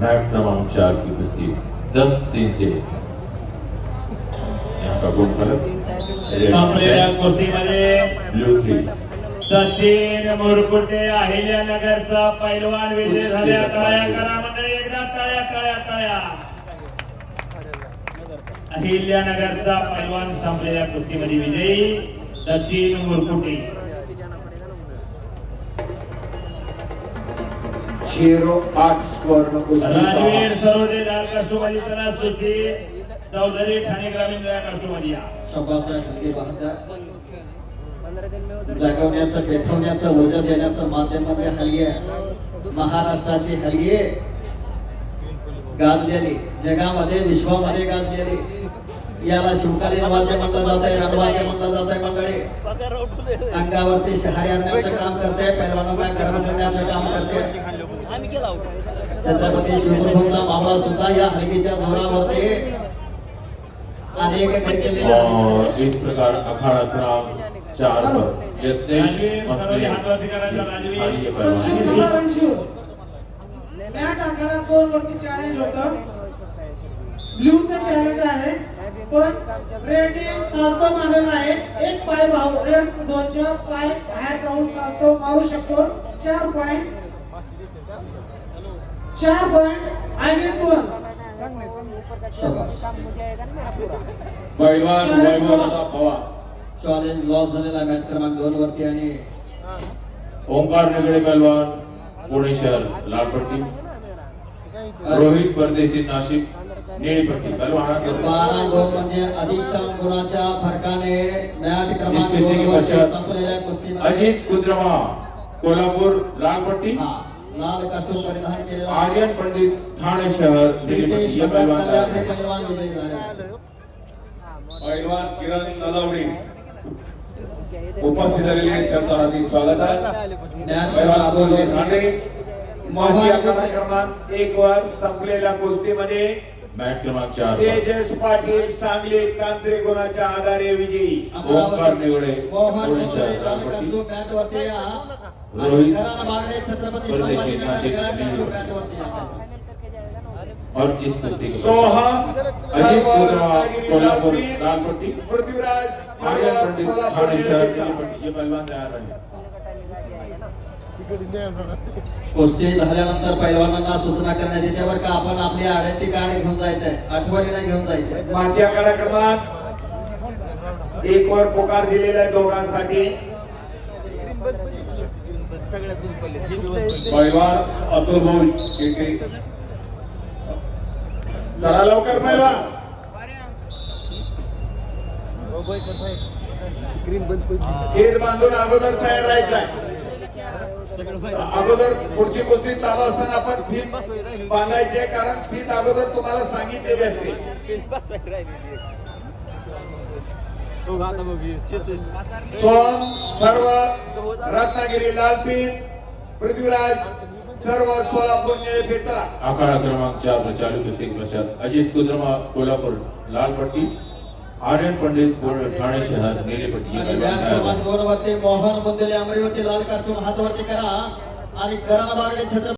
Mat क्रमांक चार की कुश्ती दस तीन से यहाँ का गुण फलक संपलेल्या कुस्तीमध्ये ब्लू थ्री सचिन मुरकुटे अहिल्यानगरचा पैलवान विजय झाल्या टाळ्या करा मंडळी एकदा टाळ्या टाळ्या टाळ्या अहिल्यानगरचा पैलवान संपलेल्या कुस्तीमध्ये विजयी सचिन मुरकुटे. झिरो आठ स्कोर न राजवीर सरोदे लाल कष्टमध्ये चला सुशी चौधरी ठाणे ग्रामीण या कष्टमध्ये या शबासाहेब हलगे बहादर जागवण्याचं पेटवण्याचं ऊर्जा देण्याचं माध्यम म्हणजे हलगे महाराष्ट्राची हलगे गाजलेली जगामध्ये विश्वामध्ये गाजलेली. याला शिवकालीन वाद्य म्हणलं जात आहे रणवाद्य म्हणलं जात आहे मंडळी. अंगावरती शहारी आणण्याचं काम करते पैलवानांना गर्व करण्याचं काम करते. छत्रपती शिवप्रभूंचा मावळा सुद्धा या हलगीच्या जोरावरती अनेक इस प्रकार अखाड़ा क्रमांक चार पर यज्ञेश आखाडा दोन वरती चॅलेंज होतं. ब्ल्यूचं चॅलेंज आहे पण रेडिंग सालतो मारलेला आहे. एक पाय भाऊ रेड झोनच्या पाय बाहेर जाऊन सालतो मारू शकतो. चार पॉइंट चार पॉइंट वन पैलवान वैभव. पवार. चॅलेंज लॉस झालेला मॅच क्रमांक दोन वरती आणि ओंकार निगड़े पहलवान पुणे शहर लाल पट्टी. रोहित परदेसी नाशिक नीली पट्टी. पहलवान बारा दोन म्हणजे अधिकतम गुणाच्या फरकाने मॅच क्रमांक दोन वरती संपलेल्या अजीत कुद्रमा कोल्हापुर लाल पट्टी. हा, लाल कस्टूम परिधान केलेला आर्यन पंडित ठाणे शहर ब्रिटिश। पैलवान पैलवान किरण नलावडे उपस्थित झालेले आहेत, त्यांचं हार्दिक स्वागत आहे. क्रमांक एक वर संपलेल्या कुस्तीमध्ये मॅट क्रमांक चार तेजस पाटील सांगली तांत्रिक गुणाच्या आधारे विजयी ओंकार आणि रोहित छत्रपती और इस कुश्ती के पश्चात अजीत कोल्हापुर लाल पट्टी पृथ्वीराज आर्यन पंडित ठाणे शहर पट्टी ये पहलवान तैयार रहे। कुस्ती झाल्यानंतर पैलवानांना सूचना करण्यात येते बरं का आपण आपली आयडेंटिटी कार्ड घेऊन जायचंय आठवणीने घेऊन जायचंय. माती आखाडा क्रमांक एक वर पुकार दिलेला आहे दोघांसाठी. पैलवान अतुल भाऊ शेटे चला लवकर पहिला खेळ बांधून अगोदर तयार राहायचा अगोदर पुढची कुस्ती चालू असताना आपण फीत बांधायची आहे कारण फीत अगोदर तुम्हाला सांगितलेली असते. सोम सर्व रत्नागिरी लालपीठ पृथ्वीराज सर्व सोलापूर निळे चला अखाड़ा क्रमांक चार चालू कुश्ती? के पश्चात अजीत कुद्रमा कोल्हापुर लाल पट्टी आर्यन पंडित पुणे ठाणे शहर नीली पट्टी मोहन बुंदेले अमरीवरती लाल कास्टूम हात वरती करा आणि करण बागडे छत्रपती